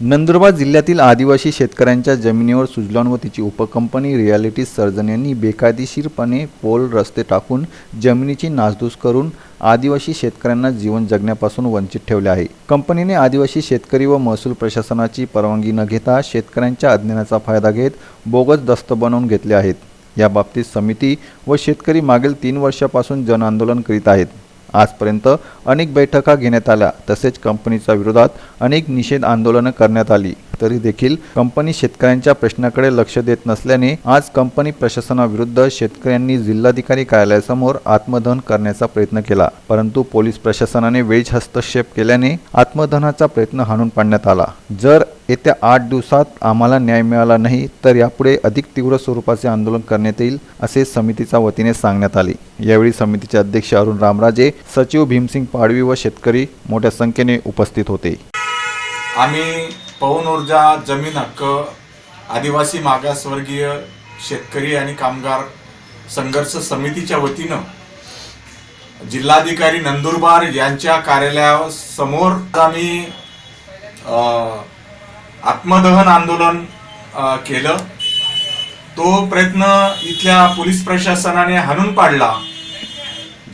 नंदुरबार जिल्ह्यातील आदिवासी शेतकऱ्यांच्या जमिनीवर सुजलॉन व तिची उपकंपनी रियालिटी सर्जन यांनी बेकायदेशीरपणे पोल रस्ते टाकून जमिनीची नासधूस करून आदिवासी शेतकऱ्यांना जीवन जगण्यापासून वंचित ठेवले आहे. कंपनीने आदिवासी शेतकरी व महसूल प्रशासनाची परवानगी न घेता शेतकऱ्यांच्या अज्ञानाचा फायदा घेत बोगस दस्त बनवून घेतले आहेत. याबाबतीत समिती व शेतकरी मागील तीन वर्षापासून जनआंदोलन करीत आहेत. आजपर्यंत अनेक बैठका घेण्यात आल्या. तसेच कंपनीच्या विरोधात अनेक निषेध आंदोलनं करण्यात आली. तरी देखील कंपनी शेतकऱ्यांच्या प्रश्नाकडे लक्ष देत नसल्याने आज कंपनी प्रशासनाविरुद्ध शेतकऱ्यांनी जिल्हाधिकारी कार्यालयासमोर आत्मदहन करण्याचा प्रयत्न केला. परंतु पोलीस प्रशासनाने वेळीच हस्तक्षेप केल्याने आत्मदहनाचा प्रयत्न हाणून पाडण्यात आला. जर येत्या आठ दिवसात आम्हाला न्याय मिळाला नाही तर यापुढे अधिक तीव्र स्वरूपाचे आंदोलन करण्यात येईल असे समितीच्या वतीने सांगण्यात आले. यावेळी समितीचे अध्यक्ष अरुण रामराजे सचिव भीमसिंग पाडवी व शेतकरी मोठ्या संख्येने उपस्थित होते. आम्ही पवन ऊर्जा जमीन हक्क आदिवासी मागासवर्गीय शेतकरी आणि कामगार संघर्ष समितीच्या वतीनं जिल्हाधिकारी नंदुरबार यांच्या कार्यालयासमोर आम्ही अ, आत्मदहन आंदोलन केलं. तो प्रयत्न इथल्या पोलीस प्रशासनाने हाणून पाडला.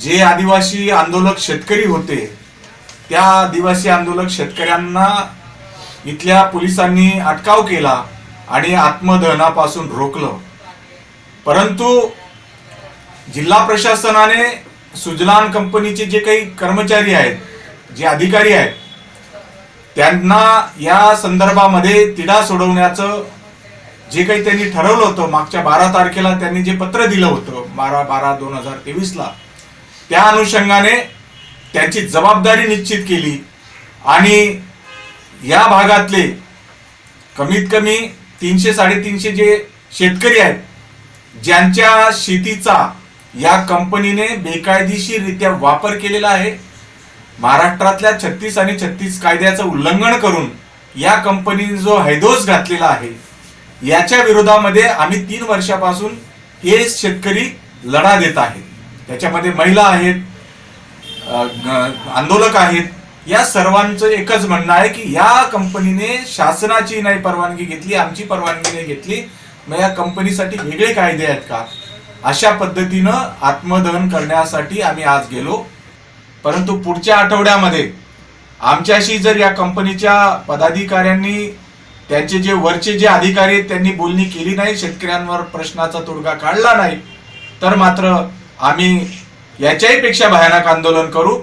जे आदिवासी आंदोलक शेतकरी होते त्या आदिवासी आंदोलक शेतकऱ्यांना इथल्या पोलिसांनी अटकाव केला आणि आत्मदहनापासून रोखलं. परंतु जिल्हा प्रशासनाने सुजलान कंपनीचे जे काही कर्मचारी आहेत जे अधिकारी आहेत त्यांना या संदर्भामध्ये तिढा सोडवण्याचं जे काही त्यांनी ठरवलं होतं मागच्या बारा तारखेला त्यांनी जे पत्र दिलं होतं बारा बारा दोन हजार तेवीसला त्या अनुषंगाने त्यांची जबाबदारी निश्चित केली आणि या भागातले कमीत कमी तीनशे साडेतीनशे जे शेतकरी आहेत ज्यांच्या शेतीचा या कंपनीने बेकायदेशीररित्या वापर केलेला आहे महाराष्ट्रातल्या छत्तीस आणि छत्तीस कायद्याचं उल्लंघन करून या कंपनीने जो हैदोस घातलेला आहे याच्या विरोधामध्ये आम्ही तीन वर्षापासून हे शेतकरी लढा देत आहेत. त्याच्यामध्ये महिला आहेत आंदोलक आहेत या सर्वांचं एकच म्हणणं आहे की या कंपनीने शासनाची नाही परवानगी घेतली आमची परवानगी नाही घेतली. मग या कंपनीसाठी वेगळे कायदे आहेत का? अशा पद्धतीनं आत्मदहन करण्यासाठी आम्ही आज गेलो. परंतु पुढच्या आठवड्यामध्ये आमच्याशी जर या कंपनीच्या पदाधिकाऱ्यांनी त्यांचे जे वरचे जे अधिकारी आहेत त्यांनी बोलणी केली नाही शेतकऱ्यांवर प्रश्नाचा तोडगा काढला नाही तर मात्र आम्ही याच्याही पेक्षा भयानक आंदोलन करू.